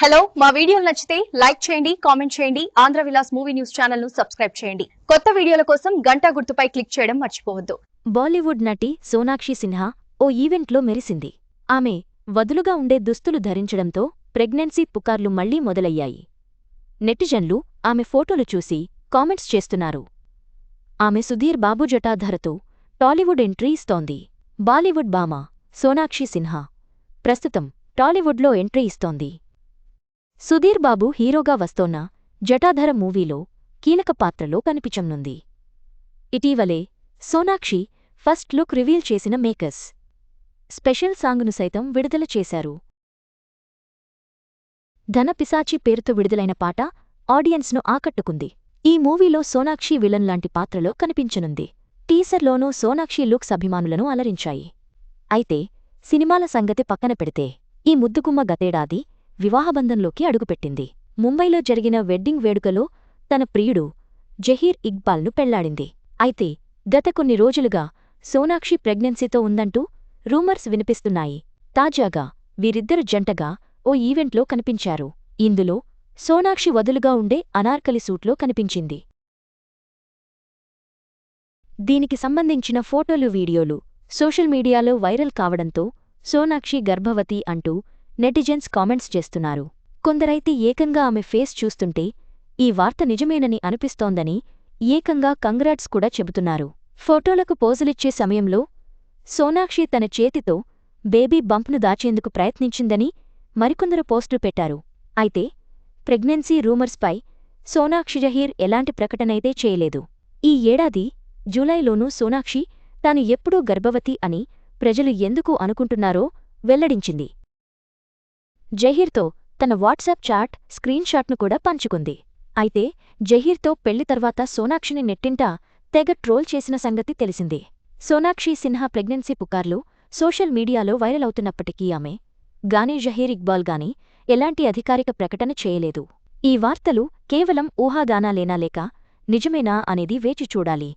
Hello మా వీడియోలు నచ్చితే లైక్ చేయండి కామెంట్ చేయండి ఆంధ్ర విలాస్ మూవీ న్యూస్ ఛానల్ను సబ్స్క్రైబ్ చేయండి. కొత్త వీడియోల కోసం గంట గుర్తుపై క్లిక్ చేయడం మర్చిపోవద్దు. బాలీవుడ్ నటి సోనాక్షి సిన్హా ఓ ఈవెంట్లో మెరిసింది. ఆమె వదులుగా ఉండే దుస్తులు ధరించడంతో ప్రెగ్నెన్సీ పుకార్లు మళ్ళీ మొదలయ్యాయి. నెటిజన్లు ఆమె ఫోటోలు చూసి కామెంట్స్ చేస్తున్నారు. ఆమె సుధీర్ బాబు జటాధరతో టాలీవుడ్ ఎంట్రీ ఇస్తోంది. బాలీవుడ్ భామ సోనాక్షి సిన్హా. ప్రస్తుతం టాలీవుడ్లో ఎంట్రీ ఇస్తోంది. సుధీర్ బాబు హీరోగా వస్తోన్న జటాధర మూవీలో కీలక పాత్రలో కనిపించనుంది. ఇటీవలే సోనాక్షి ఫస్ట్ లుక్ రివీల్ చేసిన మేకర్స్ స్పెషల్ సాంగ్ను సైతం విడుదల చేశారు. ధనపిశాచి పేరుతో విడుదలైన పాట ఆడియన్స్ను ఆకట్టుకుంది. ఈ మూవీలో సోనాక్షి విలన్ లాంటి పాత్రలో కనిపించనుంది. టీసర్లోనూ సోనాక్షి లుక్స్ అభిమానులను అలరించాయి. అయితే సినిమాల సంగతి పక్కన పెడితే ఈ ముద్దుగుమ్మ గతేడాది వివాహబంధంలోకి అడుగుపెట్టింది. ముంబైలో జరిగిన వెడ్డింగ్ వేడుకలో తన ప్రియుడు జహీర్ ఇక్బాల్ను పెళ్ళాడింది. అయితే గత కొన్ని రోజులుగా సోనాక్షి ప్రెగ్నెన్సీతో ఉందంటూ రూమర్స్ వినిపిస్తున్నాయి. తాజాగా వీరిద్దరు జంటగా ఓ ఈవెంట్లో కనిపించారు. ఇందులో సోనాక్షి వదులుగా ఉండే అనార్కలి సూట్లో కనిపించింది. దీనికి సంబంధించిన ఫోటోలు వీడియోలు సోషల్ మీడియాలో వైరల్ కావడంతో సోనాక్షి గర్భవతి అంటూ నెటిజన్స్ కామెంట్స్ చేస్తున్నారు. కొందరైతే ఏకంగా ఆమె ఫేస్ చూస్తుంటే ఈ వార్త నిజమేనని అనిపిస్తోందని ఏకంగా కంగ్రాట్స్ కూడా చెబుతున్నారు. ఫోటోలకు పోజులిచ్చే సమయంలో సోనాక్షి తన చేతితో బేబీ బంప్ను దాచేందుకు ప్రయత్నించిందని మరికొందరు పోస్టులు పెట్టారు. అయితే ప్రెగ్నెన్సీ రూమర్స్పై సోనాక్షి జహీర్ ఎలాంటి ప్రకటనైతే చేయలేదు. ఈ ఏడాది జూలైలోనూ సోనాక్షి తాను ఎప్పుడూ గర్భవతి అని ప్రజలు ఎందుకు అనుకుంటున్నారో వెల్లడించింది. జహీర్తో తన వాట్సాప్ చాట్ స్క్రీన్షాట్ను కూడా పంచుకుంది. అయితే జహీర్తో పెళ్ళి తర్వాత సోనాక్షిని నెట్టింటా తెగ ట్రోల్ చేసిన సంగతి తెలిసింది. సోనాక్షి సిన్హా ప్రెగ్నెన్సీ పుకార్లు సోషల్ మీడియాలో వైరల్ అవుతున్నప్పటికీ ఆమె గానీ జహీర్ ఇక్బాల్ గాని ఎలాంటి అధికారిక ప్రకటన చేయలేదు. ఈ వార్తలు కేవలం ఊహాగానాలేనా లేక నిజమేనా అనేది వేచి చూడాలి.